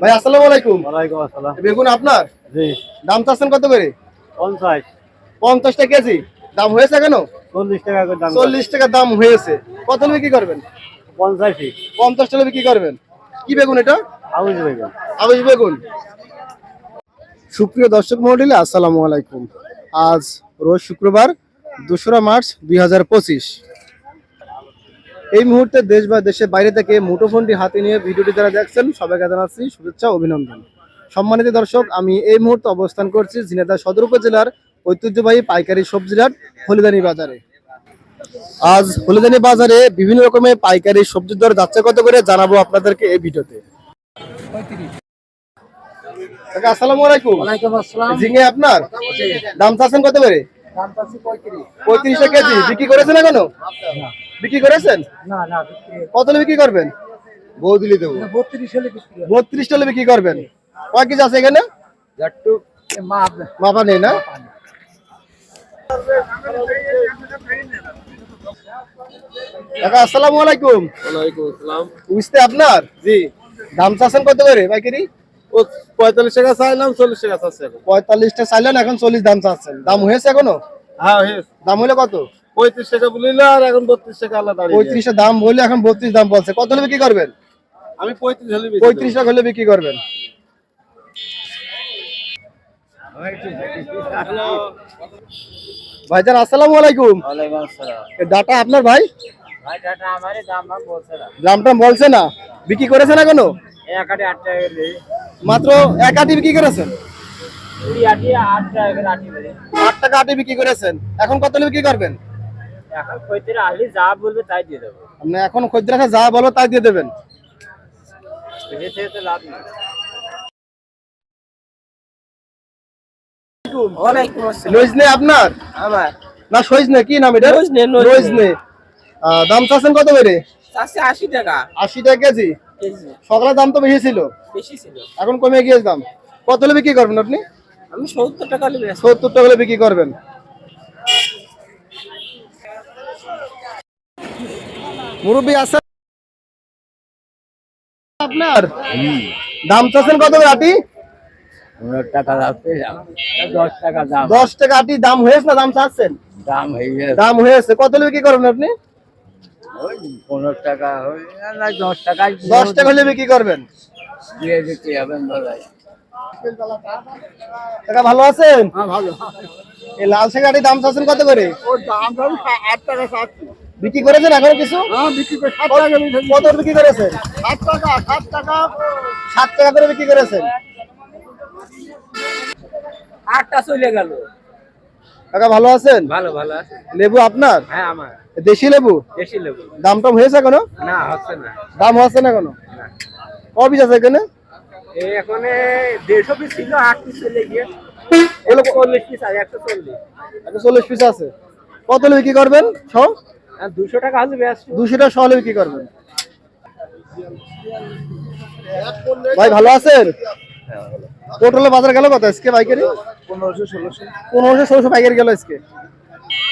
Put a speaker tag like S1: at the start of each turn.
S1: ভাই আসসালামু আলাইকুম।
S2: ওয়ালাইকুম আসসালাম।
S1: বেগুন আপনার?
S2: জি।
S1: দাম চাচ্ছেন কত করে?
S2: পঞ্চাশ।
S1: পঞ্চাশ টাকা কেজি। দাম হয়েছে কেন?
S2: চল্লিশ টাকা করে দাম
S1: চল্লিশ টাকা দাম হয়েছে। কত হলে বিক্রি করবেন?
S2: পঞ্চাশই।
S1: পঞ্চাশ টাকা বিক্রি করবেন। কি বেগুন এটা?
S2: আউশ বেগুন।
S1: আবেশ বেগুন। সুপ্রিয় দর্শক মন্ডলী আসসালামু আলাইকুম। আজ রোজ শুক্রবার দোসরা মার্চ দুই হাজার পঁচিশ। এই মুহূর্তে দেশ বা দেশের বাইরে থেকে মুঠোফোনটি হাতে নিয়ে ভিডিওটি যারা দেখছেন সবাইকে জানাচ্ছি শুভেচ্ছা অভিনন্দন। সম্মানিত দর্শক আমি এই মুহূর্তে অবস্থান করছি ঝিনেদা সদর উপজেলার ঐতিহ্যবাহী পাইকারি সবজি হাট হলিদানি বাজারে। আজ হলিদানি বাজারে বিভিন্ন রকমের পাইকারি সবজির দর যাচ্ছে কত করে জানাব আপনাদেরকে এই ভিডিওতে। আসসালামু আলাইকুম। ঝিঙে আপনার? দাম চাচ্ছেন কত করে? পঁয়ত্রিশ। কেজি বিক্রি করেছেন এখনও? বিক্রি করেছেন?
S2: না না
S1: কত হলে বিক্রি করবেন? বউ দিলি দেবো।
S2: বত্রিশ হলে বিক্রি
S1: বত্রিশ হলে বিক্রি করবেন। কয় কেজি আছে এখানে?
S2: একটু মাপা
S1: নেই না? কাকা আসসালামু আলাইকুম।
S2: ওয়ালাইকুম আসসালাম।
S1: বুঝতে আপনার?
S2: জি।
S1: দাম চাচ্ছেন কত করে পাইকারি?
S2: ও পঁয়তাল্লিশ টাকা চাইলাম চল্লিশ টাকা চাচ্ছে
S1: পঁয়তাল্লিশটা চাইলেন এখন চল্লিশ দাম চাচ্ছেন। দাম হয়েছে এখনও?
S2: হ্যাঁ হয়েছে।
S1: দাম হলে কত?
S2: পঁয়ত্রিশ টাকা বলিল আর এখন বত্রিশ টাকা আল্লাহ দাঁড়িয়ে
S1: পঁয়ত্রিশটা দাম বললে এখন বত্রিশ দাম বলছে। কত হলে বিক্রি করবেন?
S2: আমি পঁয়ত্রিশ হলে
S1: পঁয়ত্রিশ টাকা হলে বিক্রি করবেন। ভাইজান আসসালামু আলাইকুম।
S2: ওয়ালাইকুম আসসালাম।
S1: এ ডাটা আপনার ভাই?
S2: ভাই টাটা আমারে দাম ভাগ বলছে না।
S1: দামটা বলছে না। বিক্রি করেছেন
S2: না করে।
S1: মাত্র এক আটি বিক্রি করেছেন?
S2: আটি টাকা করে আটি করে।
S1: আট টাকা আটি বিক্রি করেছেন। এখন কত হলে বিক্রি করবেন?
S2: এখন পঁয়ত্রিশ আলি যা বলবে তাই দিয়ে দেবো।
S1: আপনি এখন খদ্দের রাখা যা বলো তাই দিয়ে দেবেন।
S2: লাভ নেই।
S1: আপনার?
S2: আমার।
S1: না সইজনে কি নাম এটা দাম চাচ্ছেন কত করে?
S2: আশি টাকা।
S1: আশি টাকা কেজি?
S2: কেজি।
S1: সকালে দাম তো বেশি ছিল।
S2: বেশি ছিল।
S1: এখন কমে গিয়েছে দাম। কত হলে বিক্রি করবেন আপনি?
S2: আমি সত্তর টাকা
S1: সত্তর টাকা হলে বিক্রি করবেন। মুরব্বী আছে? আপনার? দাম চাচ্ছেন কত করে আটি?
S2: পনেরো টাকা যাচ্ছে দশ টাকা দাম।
S1: আটি দাম হয়েছে না দাম চাচ্ছেন?
S2: দাম হয়ে গেছে
S1: দাম হয়েছে। কত বিক্রি করবেন আপনি?
S2: ওই পনেরো টাকা দশ টাকায়
S1: দশ টাকা হলে বিক্রি করবেন?
S2: দিয়ে হবেন
S1: টাকা ভালো আছেন?
S2: হ্যাঁ ভালো।
S1: এই লাল শাকের দাম চাচ্ছেন কত করে?
S2: ও দাম আট টাকা
S1: বিক্রি করেছেন এখনও কিছু?
S2: হ্যাঁ
S1: কত বিক্রি করেছেন?
S2: সাত টাকা সাত টাকা।
S1: সাত টাকা করে বিক্রি করেছেন?
S2: আটটা চলে গেল।
S1: টাকা ভালো আছেন?
S2: ভালো ভালো আছে।
S1: লেবু আপনার?
S2: হ্যাঁ আমার।
S1: দেশি লেবু?
S2: বেশি লেবু।
S1: দাম টাম হয়েছে এখনও?
S2: না হচ্ছে না।
S1: দাম হচ্ছে না এখনও? ক পিস আছে এখানে?
S2: এই দেড়শো পিস ছিল আট পিস চলে গিয়ে চল্লিশ পিস আছে একশো চল্লিশ।
S1: একশো চল্লিশ পিস আছে। কত বিক্রি করবেন? সব
S2: দুশো টাকা আছে
S1: দুশো টাকা বিক্রি করবেন। ভাই ভালো আছেন? টোটালে বাজার গেল কত আজকে পাইকারি?
S2: পনেরোশো ষোলোশো।
S1: পনেরোশো ষোলোশো পাইকারি গেল আজকে।